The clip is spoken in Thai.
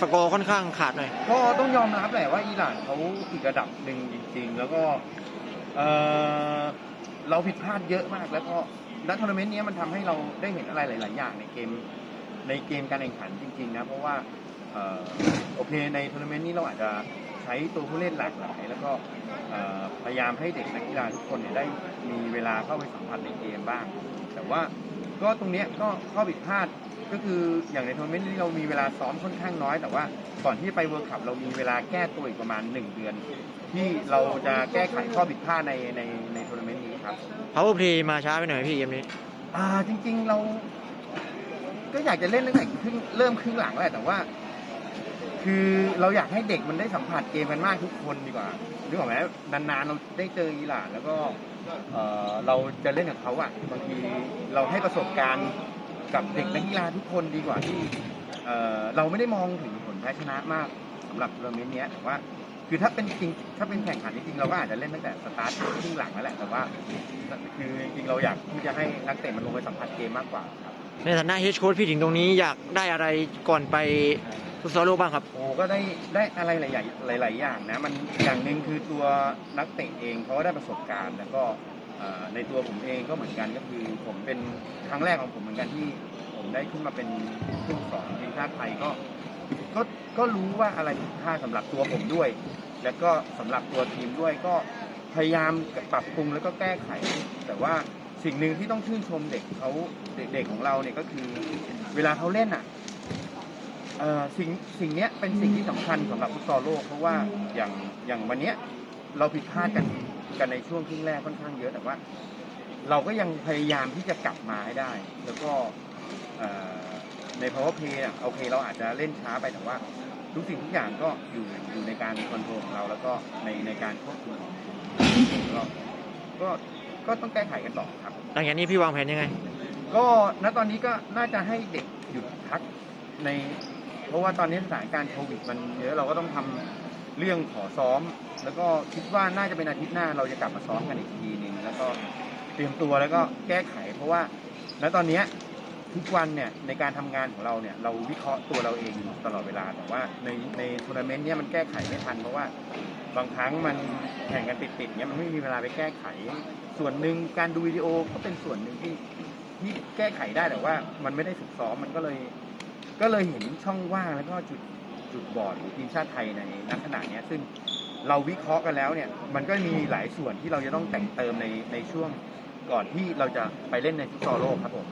สกอร์ค่อนข้างขาดหน่อย ก็ต้องยอมรับแหละว่าอิหร่านเขาอีกระดับหนึ่งจริง ๆ แล้วก็เออเราผิดพลาดเยอะมากแล้วก็ณทัวร์นาเมนต์นี้มันทำให้เราได้เห็นอะไรหลาย ๆ อย่างในเกมในเกมการแข่งขันจริง ๆ นะ เพราะว่าออโอเคในทัวร์นาเมนต์นี้เราอาจจะใช้ตัวผู้เล่นหลากหลาย แล้วก็พยายามให้เด็กนักกีฬาทุกคนเนี่ยได้มีเวลาเข้าไปสัมผัสในเกมบ้าง แต่ว่า ก็ตรงเนี้ยก็ข้อผิดพลาดก็คืออย่างในทัวร์นาเมนต์นี้เรามีเวลาซ้อมค่อนข้างน้อย แต่ว่าก่อนที่จะไปเวิร์คคัพเรามีเวลาแก้ตัวอีกประมาณ 1 เดือน ที่เราจะแก้ไขข้อผิดพลาดในในในทัวร์นาเมนต์นี้ครับ power play มาช้าไปหน่อยพี่เกมนี้ อ่าจริง ๆเรา ก็อยากจะเล่นตั้งแต่ครึ่งเริ่มครึ่งหลังแหละแต่ว่า คือเราอยากให้เด็กมันได้สัมผัสเกมกันมากทุกคนดีกว่านึกออกไหมนานๆเราได้เจออิหร่านแล้วก็ เเราจะเล่นกับเขาอะบางทีเราให้ประสบการณ์กับเด็กนักกีฬาทุกคนดีกว่าที่เเราไม่ได้มองถึงผลแพ้ชนะมากสำหรับทัวร์นาเมนต์เนี้ยแต่ว่า คือถ้าเป็นจริงถ้าเป็นแข่งขันจริงเราก็อาจจะเล่นตั้งแต่สตาร์ทครึ่งหลังนั่นแหละแต่ว่าคือจริงเราอยากที่จะให้นักเตะมันลงไปสัมผัสเกมมากกว่าครับในฐานะเฮดโค้ชพี่ถึงตรงนี้อยากได้อะไรก่อนไป ฟุตซอลโลกบ้างครับ โอ้ก็ได้ได้อะไรหลายๆหลาย ๆ อย่างนะ มันอย่างหนึ่งคือตัวนักเตะเองเขาก็ได้ประสบการณ์ แล้วก็เอ่อในตัวผมเองก็เหมือนกันก็คือ ผมเป็นครั้งแรกของผมเหมือนกันที่ผมได้ขึ้นมาเป็นผู้สอนทีมชาติไทยก็ก็ก็รู้ว่าอะไรผิดพลาดสำหรับตัวผมด้วย แล้วก็สำหรับตัวทีมด้วยก็พยายามปรับปรุงแล้วก็แก้ไข แต่ว่าสิ่งหนึ่งที่ต้องชื่นชมเด็กเขาเด็กๆของเราเนี่ยก็คือ เวลาเขาเล่นอะ เอ่อสิ่งสิ่งเนี้ยเป็นสิ่งที่สำคัญสำหรับฟุตซอลโลก เพราะว่าอย่างอย่างวันเนี้ยเราผิดพลาดกันกันในช่วงครึ่งแรกค่อนข้างเยอะแต่ว่า เราก็ยังพยายามที่จะกลับมาให้ได้ แล้วก็เอ่อใน power play อะโอเคเราอาจจะเล่นช้าไปแต่ว่า ทุกสิ่งทุกอย่างก็อยู่อยู่ในการคอนโทรลของเราแล้วก็ในในการควบคุมก็ก็ก็ต้องแก้ไขกันต่อครับ หลังจากนี้พี่วางแผนยังไง ก็ณตอนนี้ก็น่าจะให้เด็กหยุดพักใน เพราะว่าตอนนี้สถานการณ์โควิดมันเยอะเราก็ต้องทำเรื่องขอซ้อม แล้วก็คิดว่าน่าจะเป็นอาทิตย์หน้าเราจะกลับมาซ้อมกันอีกทีหนึ่งแล้วก็เตรียมตัวแล้วก็แก้ไข เพราะว่าณตอนนี้ทุกวันเนี่ยในการทำงานของเราเนี่ยเราวิเคราะห์ตัวเราเองตลอดเวลาแต่ว่าในในทัวร์นาเมนต์เนี่ยมันแก้ไขไม่ทันเพราะว่าบางครั้งมันแข่งกันติดๆเนี่ยมันไม่มีเวลาไปแก้ไข ส่วนหนึ่งการดูวิดีโอก็เป็นส่วนหนึ่งที่ที่แก้ไขได้แต่ว่ามันไม่ได้ฝึกซ้อมมันก็เลย ก็เลยเห็นช่องว่างแล้วก็จุดจุดบอดของทีมชาติไทยในนักขณะนี้ซึ่งเราวิเคราะห์กันแล้วเนี่ยมันก็มีหลายส่วนที่เราจะต้องแต่งเติมในในช่วงก่อนที่เราจะไปเล่นในฟุตซอลโลกครับผม